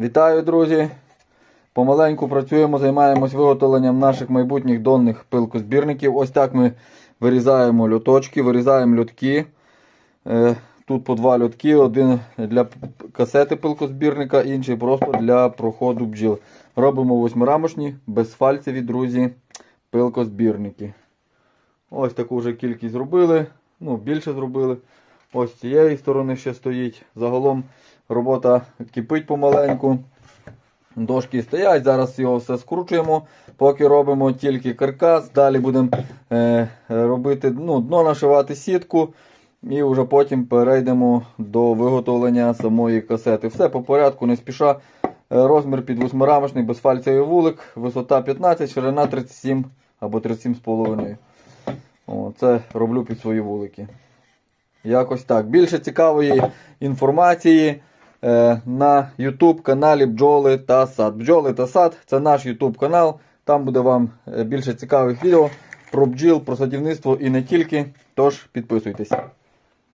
Вітаю, друзі! Помаленьку працюємо, займаємось виготовленням наших майбутніх донних пилкозбірників. Ось так ми вирізаємо льоточки, вирізаємо льотки. Е, Тут по два льотки, один для касети пилкозбірника, інший просто для проходу бджіл. Робимо восьмирамочні, безфальцеві, друзі, пилкозбірники. Ось таку вже кількість зробили. Ну, більше зробили. Ось з цієї сторони ще стоїть. Загалом робота кипить помаленьку. Дошки стоять, зараз його все скручуємо, поки робимо тільки каркас. Далі будемо е, робити ну, дно нашивати сітку. І вже потім перейдемо до виготовлення самої касети. Все по порядку, не спіша. Е, Розмір під восьмирамочний безфальцевий вулик, висота 15, ширина 37 або 37,5. Це роблю під свої вулики. Якось так. Більше цікавої інформації е, на YouTube каналі Бджоли та Сад. Бджоли та Сад це наш YouTube канал. Там буде вам е, більше цікавих відео про бджіл, про садівництво і не тільки. Тож підписуйтесь.